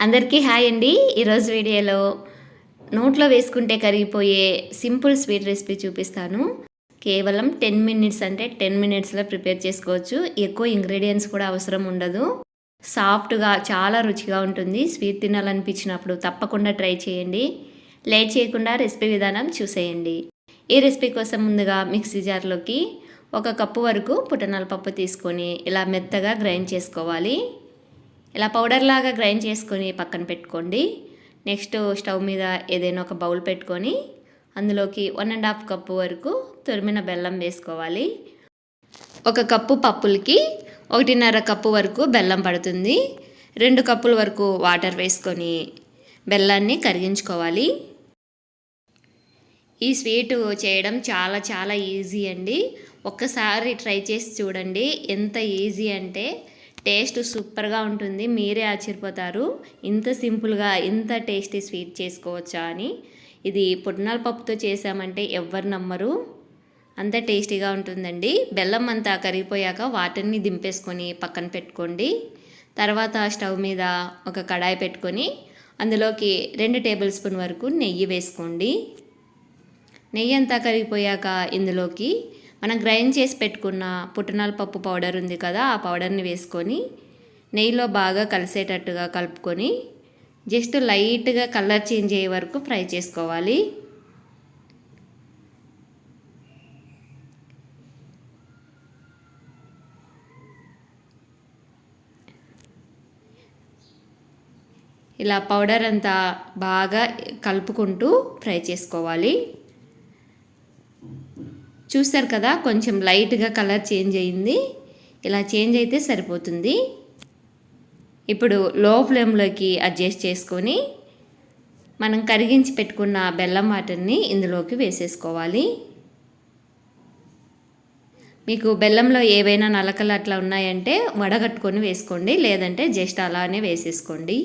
అందరికీ హాయ్ అండి. ఈరోజు వీడియోలో నోట్లో వేసుకుంటే కరిగిపోయే సింపుల్ స్వీట్ రెసిపీ చూపిస్తాను. కేవలం టెన్ మినిట్స్ అంటే టెన్ మినిట్స్లో ప్రిపేర్ చేసుకోవచ్చు. ఎక్కువ ఇంగ్రీడియంట్స్ కూడా అవసరం ఉండదు. సాఫ్ట్గా చాలా రుచిగా ఉంటుంది. స్వీట్ తినాలనిపించినప్పుడు తప్పకుండా ట్రై చేయండి. లేట్ చేయకుండా రెసిపీ విధానం చూసేయండి. ఈ రెసిపీ కోసం ముందుగా మిక్సీ జార్లోకి ఒక కప్పు వరకు పుటనాల పప్పు తీసుకొని ఇలా మెత్తగా గ్రైండ్ చేసుకోవాలి. ఇలా పౌడర్ లాగా గ్రైండ్ చేసుకొని పక్కన పెట్టుకోండి. నెక్స్ట్ స్టవ్ మీద ఏదైనా ఒక బౌల్ పెట్టుకొని అందులోకి వన్ అండ్ హాఫ్ కప్పు వరకు తురిమిన బెల్లం వేసుకోవాలి. ఒక కప్పు పప్పులకి ఒకటిన్నర కప్పు వరకు బెల్లం పడుతుంది. రెండు కప్పుల వరకు వాటర్ వేసుకొని బెల్లాన్ని కరిగించుకోవాలి. ఈ స్వీట్ చేయడం చాలా చాలా ఈజీ అండి. ఒక్కసారి ట్రై చేసి చూడండి. ఎంత ఈజీ అంటే టేస్ట్ సూపర్గా ఉంటుంది మీరే ఆశ్చర్యపోతారు. ఇంత సింపుల్గా ఇంత టేస్టీ స్వీట్ చేసుకోవచ్చా అని. ఇది పుట్నాల పప్పుతో చేసామంటే ఎవ్వరు నమ్మరు. అంత టేస్టీగా ఉంటుందండి. బెల్లం అంతా కరిగిపోయాక వాటర్ని దింపేసుకొని పక్కన పెట్టుకోండి. తర్వాత స్టవ్ మీద ఒక కడాయి పెట్టుకొని అందులోకి రెండు టేబుల్ స్పూన్ వరకు నెయ్యి వేసుకోండి. నెయ్యి అంతా కరిగిపోయాక ఇందులోకి మనం గ్రైండ్ చేసి పెట్టుకున్న పుట్నాల పప్పు పౌడర్ ఉంది కదా ఆ పౌడర్ని వేసుకొని నెయ్యిలో బాగా కలిసేటట్టుగా కలుపుకొని జస్ట్ లైట్గా కలర్ చేంజ్ అయ్యే వరకు ఫ్రై చేసుకోవాలి. ఇలా పౌడర్ అంతా బాగా కలుపుకుంటూ ఫ్రై చేసుకోవాలి. చూస్తారు కదా కొంచెం లైట్గా కలర్ చేంజ్ అయింది. ఇలా చేంజ్ అయితే సరిపోతుంది. ఇప్పుడు లో ఫ్లేమ్లోకి అడ్జస్ట్ చేసుకొని మనం కరిగించి పెట్టుకున్న బెల్లం వాటర్ని ఇందులోకి వేసేసుకోవాలి. మీకు బెల్లంలో ఏవైనా నలకలు అట్లా ఉన్నాయంటే వడగట్టుకొని వేసుకోండి లేదంటే జస్ట్ అలానే వేసేసుకోండి.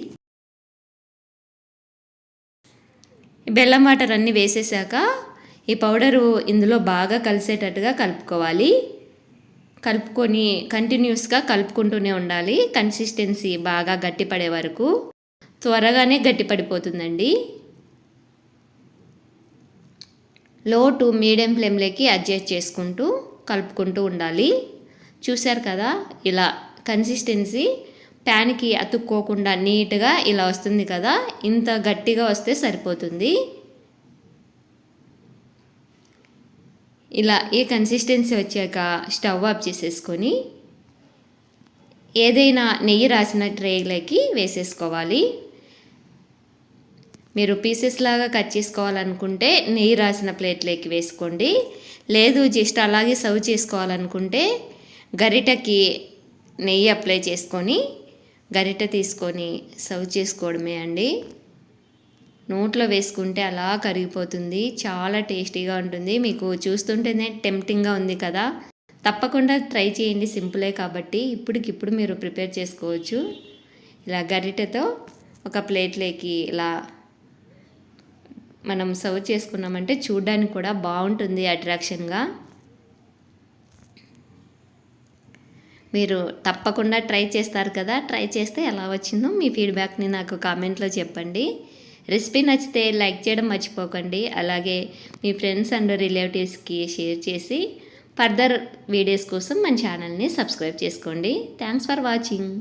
బెల్లం వాటర్ అన్నీ వేసేసాక ఈ పౌడరు ఇందులో బాగా కలిసేటట్టుగా కలుపుకోవాలి. కలుపుకొని కంటిన్యూస్గా కలుపుకుంటూనే ఉండాలి. కన్సిస్టెన్సీ బాగా గట్టిపడే వరకు. త్వరగానే గట్టిపడిపోతుందండి. లో టు మీడియం ఫ్లేమ్లోకి అడ్జస్ట్ చేసుకుంటూ కలుపుకుంటూ ఉండాలి. చూశారు కదా ఇలా కన్సిస్టెన్సీ ప్యాన్కి అతుక్కోకుండా నీట్గా ఇలా వస్తుంది కదా ఇంత గట్టిగా వస్తే సరిపోతుంది. ఇలా ఈ కన్సిస్టెన్సీ వచ్చాక స్టవ్ ఆఫ్ చేసేసుకొని ఏదైనా నెయ్యి రాసిన ట్రేలోకి వేసేసుకోవాలి. మీరు పీసెస్ లాగా కట్ చేసుకోవాలనుకుంటే నెయ్యి రాసిన ప్లేట్లోకి వేసుకోండి. లేదు జస్ట్ అలాగే సర్వ్ చేసుకోవాలనుకుంటే గరిటకి నెయ్యి అప్లై చేసుకొని గరిట తీసుకొని సర్వ్ చేసుకోవడమే అండి. నోట్లో వేసుకుంటే అలా కరిగిపోతుంది. చాలా టేస్టీగా ఉంటుంది. మీకు చూస్తుంటేనే టెంప్టింగ్గా ఉంది కదా. తప్పకుండా ట్రై చేయండి. సింపులే కాబట్టి ఇప్పటికిప్పుడు మీరు ప్రిపేర్ చేసుకోవచ్చు. ఇలా గరిటెతో ఒక ప్లేట్లోకి ఇలా మనం సర్వ్ చేసుకున్నామంటే చూడడానికి కూడా బాగుంటుంది అట్రాక్షన్గా. మీరు తప్పకుండా ట్రై చేస్తారు కదా. ట్రై చేస్తే ఎలా వచ్చిందో మీ ఫీడ్బ్యాక్ని నాకు కామెంట్లో చెప్పండి. రెసిపీ నచ్చితే లైక్ చేయడం మర్చిపోకండి. అలాగే మీ ఫ్రెండ్స్ అండ్ రిలేటివ్స్కి షేర్ చేసి ఫర్దర్ వీడియోస్ కోసం మన ఛానల్ని సబ్స్క్రైబ్ చేసుకోండి. Thanks for watching.